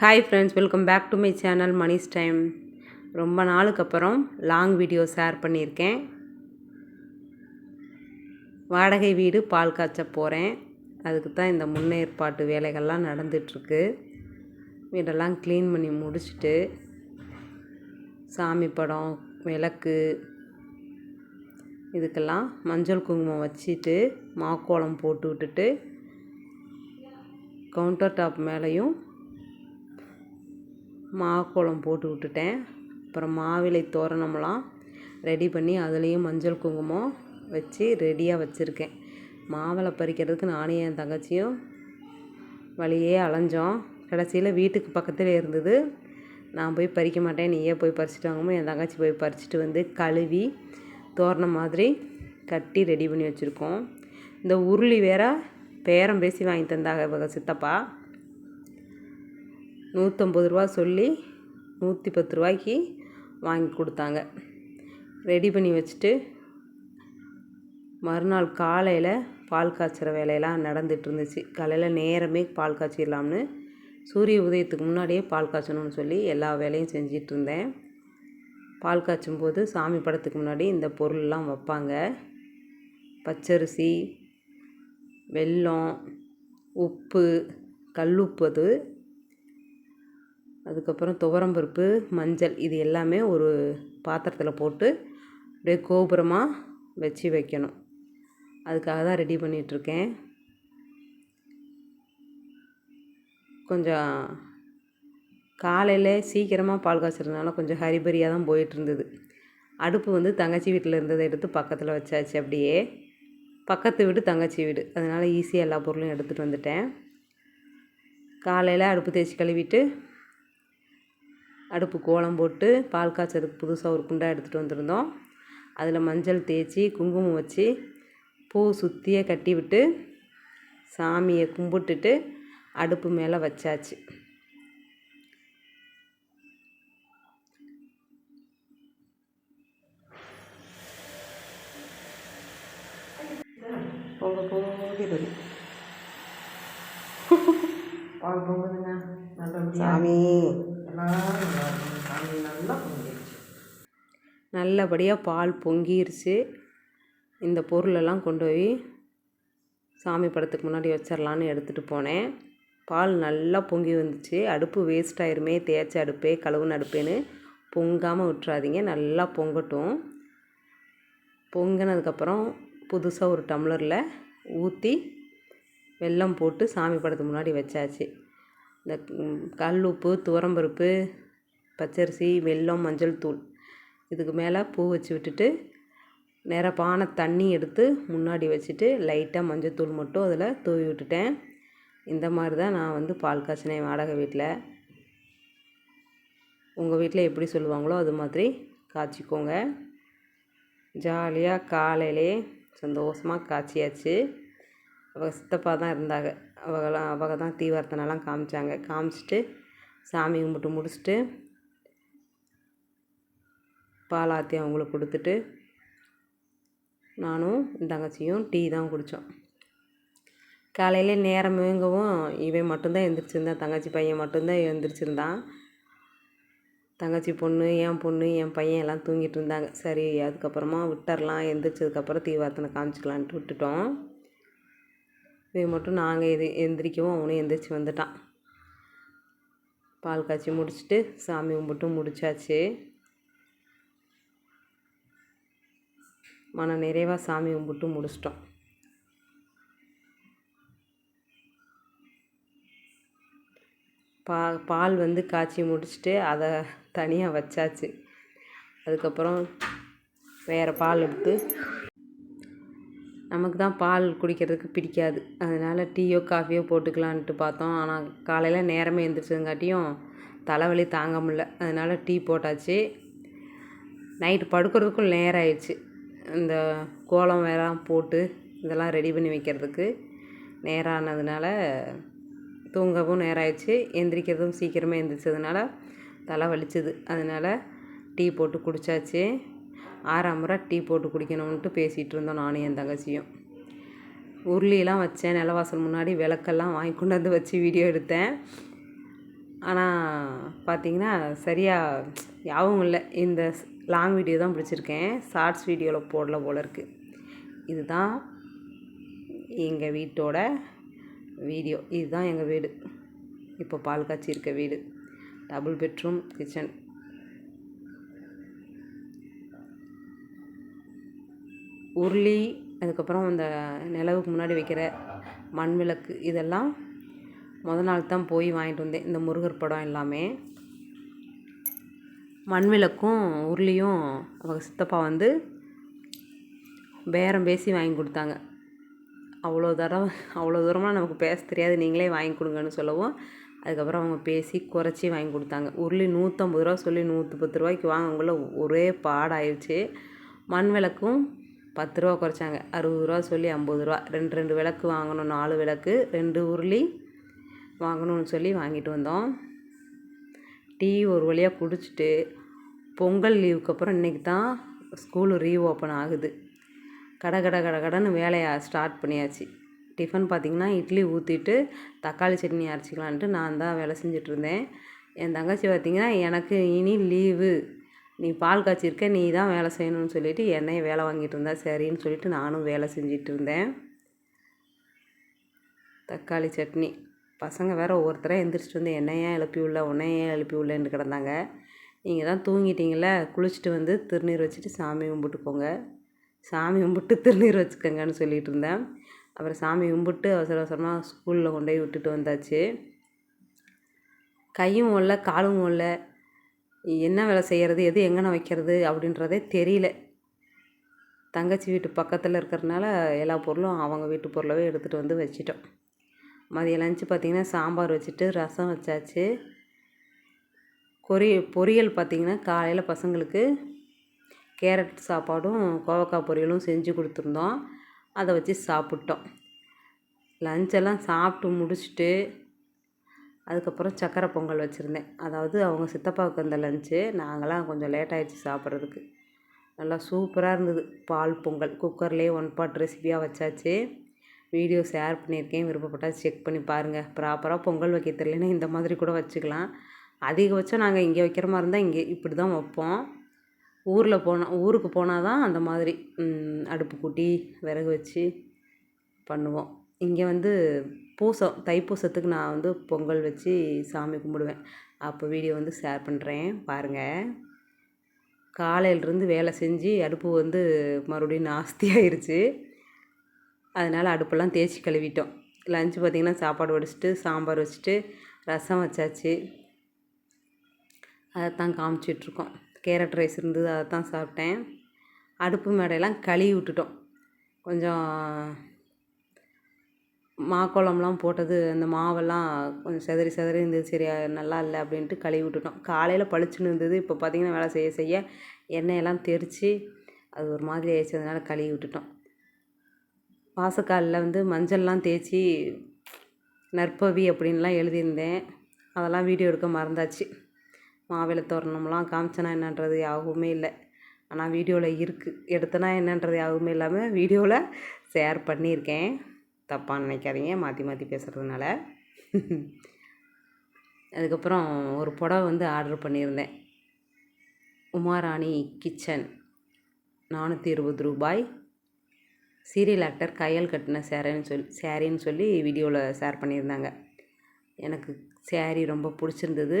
Hi friends welcome back to my channel Mani's time ரொம்ப நாளுக்கு அப்புறம் லாங் வீடியோ ஷேர் பண்ணியிருக்கேன். வாடகை வீடு பால் காய்ச்ச போகிறேன் அதுக்கு தான் இந்த முன்னேற்பாட்டு வேலைகள்லாம் நடந்துகிட்ருக்கு வீடெல்லாம் க்ளீன் பண்ணி முடிச்சுட்டு சாமி படம் விளக்கு இதுக்கெல்லாம் மஞ்சள் குங்குமம் வச்சுட்டு மாக்கோலம் போட்டு விட்டுட்டு கவுண்டர் டாப் மேலேயும் மாக்கோலம் போட்டு விட்டுட்டேன். அப்புறம் மாவிலை தோரணமெல்லாம் ரெடி பண்ணி அதுலேயும் மஞ்சள் குங்குமம் வச்சு ரெடியாக வச்சுருக்கேன். மாவிளை பறிக்கிறதுக்கு நானும் என் தங்கச்சியும் வழியே அலைஞ்சோம். கடைசியில் வீட்டுக்கு பக்கத்தில் இருந்தது. நான் போய் பறிக்க மாட்டேன். நீயே போய் பறிச்சுட்டு வாங்கமோ என் தங்கச்சி போய் பறிச்சுட்டு வந்து கழுவி தோரணம் மாதிரி கட்டி ரெடி பண்ணி வச்சுருக்கோம். இந்த உருளி வேற பேரம் பேசி வாங்கி தந்தாங்க இவங்க சித்தப்பா. நூற்றம்பது ரூபா சொல்லி நூற்றி பத்து ரூபாய்க்கு வாங்கி கொடுத்தாங்க. ரெடி பண்ணி வச்சுட்டு மறுநாள் காலையில் பால் காய்ச்சுற வேலையெல்லாம் நடந்துகிட்டு இருந்துச்சு காலையில் நேரமே பால் காய்ச்சிடலாம்னு சூரிய உதயத்துக்கு முன்னாடியே பால் காய்ச்சணும்னு சொல்லி எல்லா வேலையும் செஞ்சிட்டு இருந்தேன் பால் காய்ச்சும் போது சாமி படத்துக்கு முன்னாடி இந்த பொருள்லாம் வைப்பாங்க. பச்சரிசி வெல்லம் உப்பு கல்லுப்பு அது அதுக்கப்புறம் துவரம்பருப்பு மஞ்சள் இது எல்லாமே ஒரு பாத்திரத்தில் போட்டு அப்படியே கோபுரமாக வச்சு வைக்கணும். அதுக்காக தான் ரெடி பண்ணிகிட்ருக்கேன் கொஞ்சம் காலையில் சீக்கிரமாக பால் காய்ச்சறதுனால கொஞ்சம் ஹரிபரியாக தான் போயிட்டுருந்தது. அடுப்பு வந்து தங்கச்சி வீட்டில் இருந்ததை எடுத்து பக்கத்தில் வச்சாச்சு அப்படியே. பக்கத்து வீடு தங்கச்சி வீடு. அதனால் ஈஸியாக எல்லா பொருளும் எடுத்துகிட்டு வந்துட்டேன். காலையில் அடுப்பு தேய்ச்சி கழுவிட்டு அடுப்பு கோலம் போட்டு பால் காய்ச்சறதுக்கு புதுசாக ஒரு குண்டா எடுத்துகிட்டு வந்திருந்தோம். அதில் மஞ்சள் தேய்ச்சி குங்குமம் வச்சு பூ சுற்றியே கட்டி விட்டு சாமியை கும்பிட்டுட்டு அடுப்பு மேலே வச்சாச்சு. பொங்க போகிறது பால் பொங்குதுங்க. நல்லபடியா. சாமி. நல்லா சாமி நல்லா பொங்கிடுச்சு நல்லபடியாக பால் பொங்கிருச்சு. இந்த பொருளெல்லாம் கொண்டு போய் சாமி படத்துக்கு முன்னாடி வச்சிடலான்னு எடுத்துகிட்டு போனேன். பால் நல்லா பொங்கி வந்துச்சு. அடுப்பு வேஸ்ட் ஆயிருமே தேய்ச்ச அடுப்பே கழுவுன அடுப்பேன்னு பொங்காமல் விட்டுறாதீங்க. நல்லா பொங்கட்டும். பொங்கினதுக்கப்புறம் புதுசாக ஒரு டம்ளரில் ஊற்றி வெல்லம் போட்டு சாமி படத்துக்கு முன்னாடி வச்சாச்சு. இந்த கல் உப்பு துவரம்பருப்பு பச்சரிசி வெல்லம் மஞ்சள் தூள். இதுக்கு மேலே பூ வச்சு விட்டுட்டு நிரப்பான தண்ணி எடுத்து முன்னாடி வச்சுட்டு லைட்டாக மஞ்சள் தூள் மட்டும் அதில் தூவி விட்டுட்டேன். இந்த மாதிரி தான் நான் வந்து பால் காய்ச்சினேன் வாடகை வீட்டில் உங்கள் வீட்டில் எப்படி சொல்லுவாங்களோ அது மாதிரி காய்ச்சிக்கோங்க. ஜாலியாக காலையிலே சந்தோஷமாக காய்ச்சியாச்சு. அவங்க சித்தப்பா தான் இருந்தாங்க. அவங்களாம் அவங்க தான் தீவர்த்தனெல்லாம் காமிச்சாங்க. காமிச்சிட்டு சாமி கும்பிட்டு முடிச்சுட்டு பாலாத்தி அவங்களுக்கு கொடுத்துட்டு நானும் என் தங்கச்சியும் டீ தான் குடித்தோம் காலையில் நேரம் மேங்கவும் இவன் மட்டும்தான் எழுந்திரிச்சிருந்தான் தங்கச்சி பையன் மட்டும்தான் எழுந்திரிச்சிருந்தான். தங்கச்சி பொண்ணு என் பொண்ணு என் பையன் எல்லாம் தூங்கிட்டு இருந்தாங்க. சரி அதுக்கப்புறமா விட்டுறலாம். எழுந்திரிச்சதுக்கப்புறம் தீவார்த்தனை காமிச்சிக்கலான்ட்டு விட்டுட்டோம். இதை மட்டும் நாங்கள் இது எந்திரிக்கவும் அவனும் எந்திரிச்சு வந்துட்டான். பால் காய்ச்சி முடிச்சுட்டு சாமி கும்பிட்டு முடிச்சாச்சு. மன நிறைவாக சாமி கும்பிட்டு முடிச்சிட்டோம். பா பால் வந்து காய்ச்சி முடிச்சுட்டு அதை தனியாக வச்சாச்சு. அதுக்கப்புறம் வேறு பால் எடுத்து நமக்கு தான் பால் குடிக்கிறதுக்கு பிடிக்காது. அதனால் டீயோ காஃபியோ போட்டுக்கலான்ட்டு பார்த்தோம். ஆனால் காலையில் நேரமே எழுந்திரிச்சதுங்காட்டியும் தலைவலி தாங்க முடில அதனால் டீ போட்டாச்சு. நைட்டு படுக்கிறதுக்கும் நேரம் ஆயிடுச்சு இந்த கோலம் வேறாம் போட்டு இதெல்லாம் ரெடி பண்ணி வைக்கிறதுக்கு நேரம் ஆனதுனால தூங்கவும் நேரம் ஆயிடுச்சு எந்திரிக்கிறதும் சீக்கிரமே எந்திரிச்சதுனால தலை வலிச்சது. அதனால் டீ போட்டு குடித்தாச்சு ஆறாம் முறை டீ போட்டு குடிக்கணும்ன்ட்டு பேசிகிட்டு இருந்தோம் நானும் என் தங்கச்சியும். உருளியெல்லாம் வச்சேன் நிலவாசல் முன்னாடி விளக்கெல்லாம் வாங்கி கொண்டு வந்து வச்சு வீடியோ எடுத்தேன். ஆனால் பார்த்தீங்கன்னா சரியாக யாவும் இல்லை. இந்த லாங் வீடியோ தான் பிடிச்சிருக்கேன். ஷார்ட்ஸ் வீடியோவில் போடல போல இருக்குது இதுதான் எங்கள் வீட்டோட வீடியோ இதுதான் எங்கள் வீடு. இப்போ பால் காய்ச்சி இருக்க வீடு. டபுள் பெட்ரூம் கிச்சன் உருளி அதுக்கப்புறம் இந்த நிலவுக்கு முன்னாடி வைக்கிற மண் விளக்கு இதெல்லாம் முதல் நாள் தான் போய் வாங்கிட்டு வந்தேன். இந்த முருகர் படம் எல்லாமே. மண் விளக்கும் உருளியும் அவங்க சித்தப்பா வந்து பேரம் பேசி வாங்கி கொடுத்தாங்க. அவ்வளோ தரம் அவ்வளோ தூரமாக நமக்கு பேச தெரியாது. நீங்களே வாங்கி கொடுங்கன்னு சொல்லவும் அதுக்கப்புறம் அவங்க பேசி குறைச்சி வாங்கி கொடுத்தாங்க. உருளி நூற்றம்பது ரூபா சொல்லி நூற்றி பத்து ரூபாய்க்கு வாங்கக்குள்ள ஒரே பாடாயிருச்சு. மண் விளக்கும் பத்து ரூபா குறைச்சாங்க. அறுபது ரூபா சொல்லி ஐம்பது ரூபா ரெண்டு ரெண்டு விளக்கு வாங்கணும் நாலு விளக்கு ரெண்டு உருளி வாங்கணும்னு சொல்லி வாங்கிட்டு வந்தோம். டீ ஒரு வழியாக குடிச்சிட்டு பொங்கல் லீவுக்கு அப்புறம் இன்றைக்கி தான் ஸ்கூலு ரீஓப்பன் ஆகுது. கட கட கட கடன்னு வேலையை ஸ்டார்ட் பண்ணியாச்சு. டிஃபன் பார்த்திங்கன்னா இட்லி ஊற்றிட்டு தக்காளி சட்னி அரைச்சிக்கலான்ட்டு நான் தான் வேலை செஞ்சிட்ருந்தேன் என் தங்கச்சி பார்த்திங்கன்னா எனக்கு இனி லீவு. நீ பால் காய்ச்சிருக்க நீ தான் வேலை செய்யணும்னு சொல்லிவிட்டு என்னைய வேலை வாங்கிட்டு இருந்தா சரின்னு சொல்லிவிட்டு நானும் வேலை செஞ்சிட்டு இருந்தேன். தக்காளி சட்னி. பசங்க வேறு ஒவ்வொருத்தராக எந்திரிச்சிட்டு வந்து என்னையே எழுப்பி உள்ள உன்னையே எழுப்பி உள்ளேன்னு கிடந்தாங்க. நீங்கள் தான் தூங்கிட்டீங்களே குளிச்சுட்டு வந்து திருநீர் வச்சுட்டு சாமி கும்பிட்டுக்கோங்க. சாமி கும்பிட்டு திருநீர் வச்சுக்கோங்கன்னு சொல்லிகிட்டு இருந்தேன். அப்புறம் சாமி கும்பிட்டு அவசர அவசரமாக ஸ்கூலில் கொண்டு போய் விட்டுட்டு வந்தாச்சு. கையும் ஒல்ல காலும் ஓடல என்ன வேலை செய்கிறது எது எங்கன வைக்கிறது அப்படின்றதே தெரியல. தங்கச்சி வீட்டு பக்கத்தில் இருக்கிறனால எல்லா பொருளும் அவங்க வீட்டு பொருளவே எடுத்துகிட்டு வந்து வச்சிட்டோம். மதியம் லஞ்சு பார்த்திங்கன்னா சாம்பார் வச்சுட்டு ரசம் வச்சாச்சு. பொரிய பொரியல் பார்த்திங்கன்னா காலையில் பசங்களுக்கு கேரட் சாப்பாடும் கோவக்காய் பொரியலும் செஞ்சு கொடுத்துருந்தோம். அதை வச்சு சாப்பிட்டோம். லஞ்செல்லாம் சாப்பிட்டு முடிச்சுட்டு அதுக்கப்புறம் சக்கரை பொங்கல் வச்சுருந்தேன். அதாவது அவங்க சித்தப்பாவுக்கு அந்த லஞ்சு நாங்களாம் கொஞ்சம் லேட் ஆகிடுச்சு சாப்பிட்றதுக்கு. நல்லா சூப்பராக இருந்தது. பால் பொங்கல். குக்கர்லேயே ஒன் பாட் ரெசிபியாக வச்சாச்சு. வீடியோ ஷேர் பண்ணியிருக்கேன். விருப்பப்பட்டால் செக் பண்ணி பாருங்கள் ப்ராப்பராக பொங்கல் வைக்க தெரியலனா இந்த மாதிரி கூட வச்சுக்கலாம். அதிகபட்சம் நாங்கள் இங்கே வைக்கிற மாதிரி இருந்தால் இங்கே இப்படி தான் வைப்போம். ஊரில் போனால் ஊருக்கு போனால் தான் அந்த மாதிரி அடுப்பு கூட்டி விறகு வச்சு பண்ணுவோம். இங்கே வந்து பூசம் தைப்பூசத்துக்கு நான் வந்து பொங்கல் வச்சு சாமி கும்பிடுவேன். அப்போ வீடியோ வந்து ஷேர் பண்ணுறேன் பாருங்கள் காலையிலேருந்து வேலை செஞ்சு அடுப்பு வந்து மறுபடியும் நாஸ்தி ஆயிடுச்சு அதனால் அடுப்பெல்லாம் தேய்ச்சி கழுவிட்டோம். லஞ்சு பார்த்திங்கன்னா சாப்பாடு வடிச்சிட்டு சாம்பார் வச்சுட்டு ரசம் வச்சாச்சு. அதை தான் காமிச்சிட்ருக்கோம். கேரட் ரைஸ் இருந்தது அதை தான் சாப்பிட்டேன். அடுப்பு மேடையெல்லாம் கழுவி விட்டுட்டோம். கொஞ்சம் மாக்கோளம்லாம் போட்டது அந்த மாவெல்லாம் கொஞ்சம் செதறி செதறி இருந்தது சரி நல்லா இல்லை அப்படின்ட்டு கழுவி விட்டுட்டோம். காலையில் பளிச்சுன்னு இருந்தது இப்போ பார்த்திங்கன்னா வேலை செய்ய செய்ய எண்ணெயெல்லாம் தெரித்து அது ஒரு மாதிரி ஆயிடுச்சு அதனால் கழுவி விட்டுட்டோம். வாசக்காலில் வந்து மஞ்சள்லாம் தேய்ச்சி நற்பவி அப்படின்லாம் எழுதியிருந்தேன். அதெல்லாம் வீடியோ எடுக்க மறந்தாச்சு. மாவிளை தோரணம்லாம் காமிச்சனா என்னன்றது யாவுமே இல்லை. ஆனால் வீடியோவில் இருக்குது எடுத்தனா என்னன்றது யாவுமே இல்லாமல் வீடியோவில் ஷேர் பண்ணியிருக்கேன். தப்பாக நினைக்காதீங்க மாற்றி மாற்றி பேசுகிறதுனால அதுக்கப்புறம் ஒரு புடவை வந்து ஆர்டர் பண்ணியிருந்தேன். உமாராணி கிச்சன் நானூற்றி இருபது ரூபாய். சீரியல் ஆக்டர் கையல் கட்டின சேரேன்னு சொல்லி சேரீன்னு சொல்லி வீடியோவில் ஷேர் பண்ணியிருந்தாங்க. எனக்கு சேரீ ரொம்ப பிடிச்சிருந்தது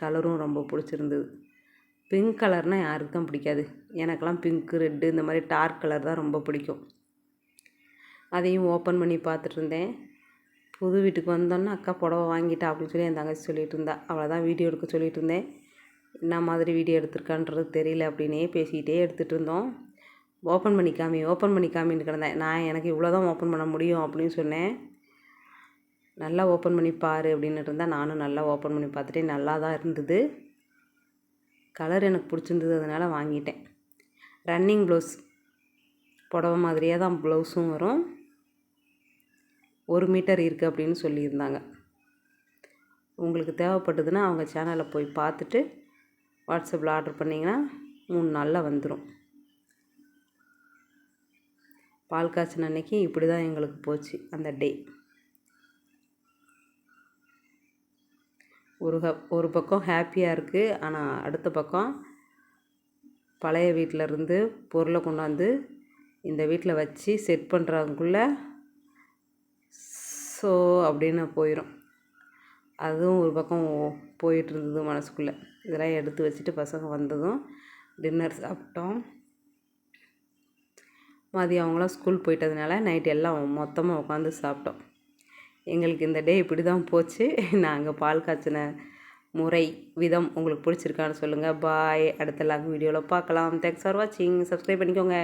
கலரும் ரொம்ப பிடிச்சிருந்தது. பிங்க் கலர்னால் யாருக்கு தான் பிடிக்காது. எனக்கெல்லாம் பிங்க்கு ரெட்டு இந்த மாதிரி டார்க் கலர் தான் ரொம்ப பிடிக்கும். அதையும் ஓப்பன் பண்ணி பார்த்துட்டு இருந்தேன் புது வீட்டுக்கு வந்தோன்னே அக்கா புடவை வாங்கிட்டா அப்படின்னு சொல்லி என் தங்கச்சி சொல்லிகிட்டு இருந்தா அவளை தான் வீடியோ எடுக்க சொல்லிகிட்டு இருந்தேன் என்ன மாதிரி வீடியோ எடுத்திருக்கான்றது தெரியல அப்படின்னே பேசிக்கிட்டே எடுத்துகிட்டு இருந்தோம் ஓப்பன் பண்ணி காமி ஓப்பன் பண்ணி காமின்னு கிடந்தேன். நான் எனக்கு இவ்வளோ தான் ஓப்பன் பண்ண முடியும் அப்படின்னு சொன்னேன். நல்லா ஓப்பன் பண்ணி பாரு அப்படின்னு இருந்தால் நானும் நல்லா ஓப்பன் பண்ணி பார்த்துட்டேன். நல்லா தான் இருந்தது. கலர் எனக்கு பிடிச்சிருந்தது அதனால் வாங்கிட்டேன். ரன்னிங் ப்ளவுஸ் புடவை மாதிரியே தான் ப்ளவுஸும் வரும். ஒரு மீட்டர் இருக்குது அப்படின்னு சொல்லியிருந்தாங்க. உங்களுக்கு தேவைப்பட்டதுன்னா அவங்க சேனலில் போய் பார்த்துட்டு வாட்ஸ்அப்பில் ஆர்டர் பண்ணிங்கன்னா மூணு நாளில் வந்துடும் பால் காய்ச்சின அன்னைக்கு இப்படி தான் எங்களுக்கு போச்சு அந்த டே. ஒரு ஒரு பக்கம் ஹாப்பியாக இருக்குது ஆனால் அடுத்த பக்கம் பழைய வீட்டில் இருந்து பொருளை கொண்டாந்து இந்த வீட்டில் வச்சு செட் பண்ணுறதுக்குள்ளே ஸோ அப்படின்னு போயிடும் அதுவும் ஒரு பக்கம் போயிட்டு இருந்தது மனசுக்குள்ளே. இதெல்லாம் எடுத்து வச்சுட்டு பசங்க வந்ததும் டின்னர் சாப்பிட்டோம். மதியம் அவங்களாம் ஸ்கூல் போயிட்டதுனால நைட் எல்லாம் மொத்தமாக உட்காந்து சாப்பிட்டோம். எங்களுக்கு இந்த டே இப்படி தான் போச்சு நாங்கள் பால் காய்ச்சின முறை விதம் உங்களுக்கு பிடிச்சிருக்கான்னு சொல்லுங்கள் பாய் அடுத்த லாங் வீடியோவில் பார்க்கலாம். தேங்க்ஸ் ஃபார் வாட்சிங் சப்ஸ்கிரைப் பண்ணிக்கோங்க.